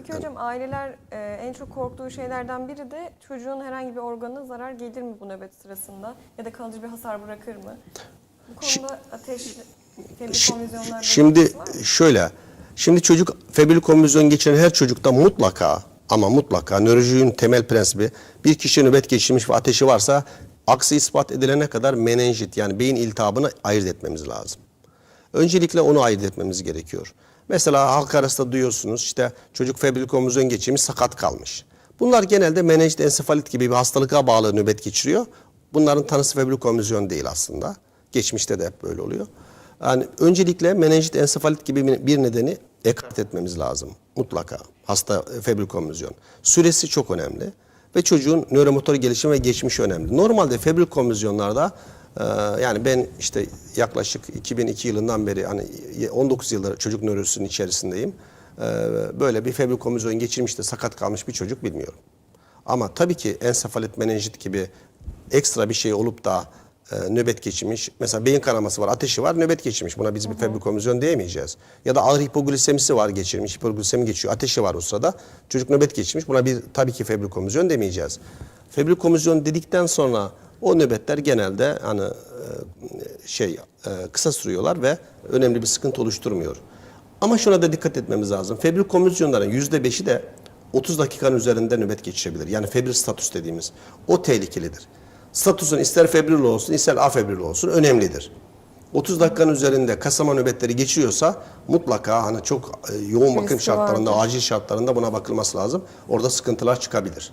Peki hocam aileler e, en çok korktuğu şeylerden biri de çocuğun herhangi bir organına zarar gelir mi bu nöbet sırasında ya da kalıcı bir hasar bırakır mı? Bu konuda ateş febrikonvizyonlarda Şimdi şöyle, şimdi çocuk febrile konvülsyon geçiren her çocukta mutlaka ama mutlaka nörolojinin temel prensibi bir kişi nöbet geçirmiş ve ateşi varsa aksi ispat edilene kadar menenjit yani beyin iltihabını ayırt etmemiz lazım. Öncelikle onu ayırt etmemiz gerekiyor. Mesela halk arasında duyuyorsunuz işte çocuk febrile konvülsyon geçirmiş sakat kalmış. Bunlar genelde menenjit ensefalit gibi bir hastalığa bağlı nöbet geçiriyor. Bunların tanısı febrile konvülsyon değil aslında. Geçmişte de hep böyle oluyor. Yani öncelikle menenjit ensefalit gibi bir nedeni ekart etmemiz lazım mutlaka. Hasta febrile konvülsyon. Süresi çok önemli ve çocuğun nöromotor gelişimi ve geçmişi önemli. Normalde febrile konvülsyonlarda ee, yani ben işte yaklaşık 2002 yılından beri hani 19 yıldır çocuk nörolojisinin içerisindeyim. Ee, Böyle bir konvülsyon geçirmiş de sakat kalmış bir çocuk bilmiyorum. Ama tabii ki ensefalit, menenjit gibi ekstra bir şey olup da e, nöbet geçirmiş. Mesela beyin kanaması var, ateşi var, nöbet geçirmiş. Buna biz bir febrile konvülsyon diyemeyeceğiz. Ya da ağır hipoglisemisi var geçirmiş, hipoglisemi geçiyor, ateşi var o sırada. Çocuk nöbet geçirmiş. Buna bir tabii ki febrile konvülsyon demeyeceğiz. Febrile konvülsyon dedikten sonra o nöbetler genelde hani e, şey e, kısa sürüyorlar ve önemli bir sıkıntı oluşturmuyor. Ama şuna da dikkat etmemiz lazım. Febril konvülsiyonların %5'i de 30 dakikanın üzerinde nöbet geçirebilir. Yani febril status dediğimiz. O tehlikelidir. Statusun ister febril olsun ister afebril olsun önemlidir. 30 dakikanın üzerinde kasama nöbetleri geçiyorsa mutlaka hani çok e, yoğun bakım şartlarında, vardır. acil şartlarında buna bakılması lazım. Orada sıkıntılar çıkabilir.